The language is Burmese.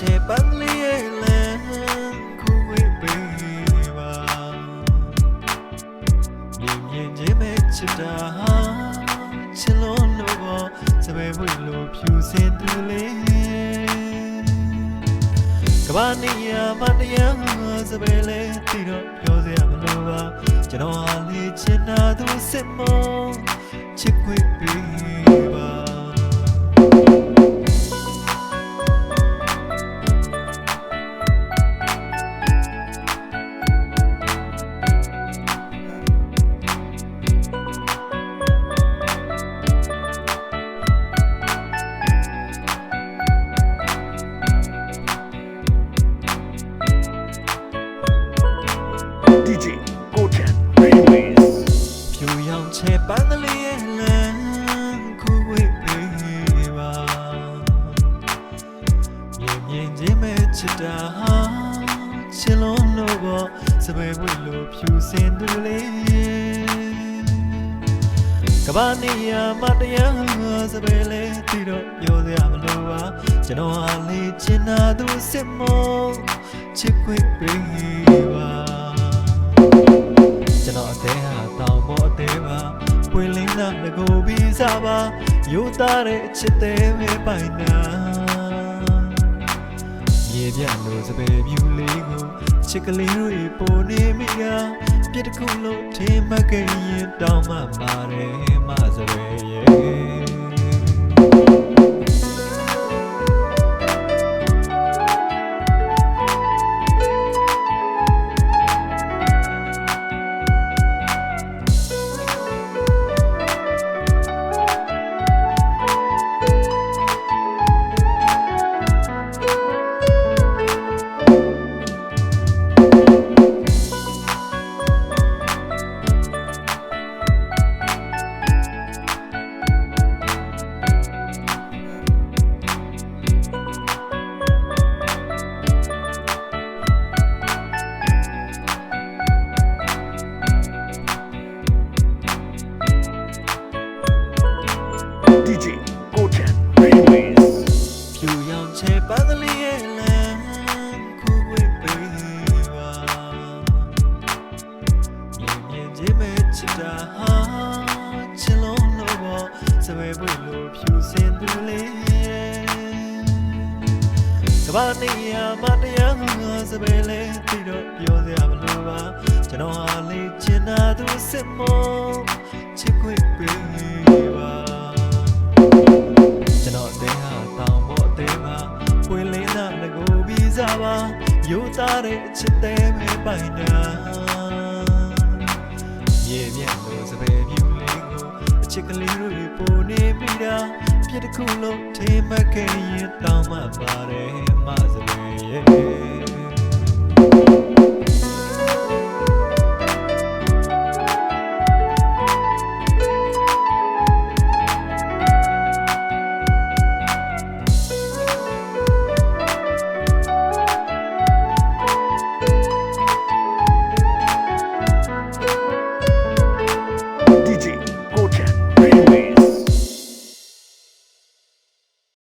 ချေပန်းလေးရဲ့လမ်းခုဝေးပေးပါမြင်မြင်ချင်းမဲ့ချစ်တာဟာချစ်လို့လို့ပေါ်စပယ်ဝေးလို့ဖြူစင်သူလေးကဘာနေရမတရားစပယ်လေးတီတော့ပြောစရာမလိုပါကျွန်တော်ဟာလေးချင်တာသူစစ်မောချစ်ခွေပေး ပါ DJ Goten Railways ဖြူရောင်ချေပန်းကလေးရဲ့လမ်းခုဝေးပေးပါမြင်မြင်ချင်းမဲ့ချစ်တာဟာချစ်လုံးလို့ပေါ်စပယ်ဝေးလို့ဖြူစင်သူလေးကဘာနေရမတရားစပယ်လေးတီတော့ပြောစရာမလိုပါကျွန်တော်ဟာလေးချင်တာသူစစ်မောချစ်ခွေပေးပါကျွန်တော် အသေးဟာတောင်ပေါ်အသေးပါပွင့်လင်းတဲ့ငကိုပြီးစားပါယူသားတဲ့အချစ်သေးပဲပိုင်နာမြေပြတ်လို့စပယ်မြူလေးကိုချစ်ကလေးတွေပိုနေမိတာပြစ်တစ်ခုလုံးထင်မှတ်ခဲ့ရင်တောင်းမှပါတယ်မစပယ်ရဲ့ ပေါ်စပယ်ပွေလို့ဖြူစင်သူလေးကဘာနေရမတရားစပယ်လေးတီတော့ပြောစရာမလိုပါကျွန်တော်ဟာလေးချင်တာသူစစ်မောချစ်ခွေပေးပါကျွန်တော်အသေးဟာတောင်ပေါ်အသေးပါပွင့်လင်းတဲ့ငကိုပြီးစားပါယူသားတဲ့အချစ်သေးပဲပိုင်နာ ချစ်ကလေးတွေပိုနေမိတာပြစ်တစ်ခုလုံးထိမခဲ့ရင်တောင်းမှပါတယ်မစရဲ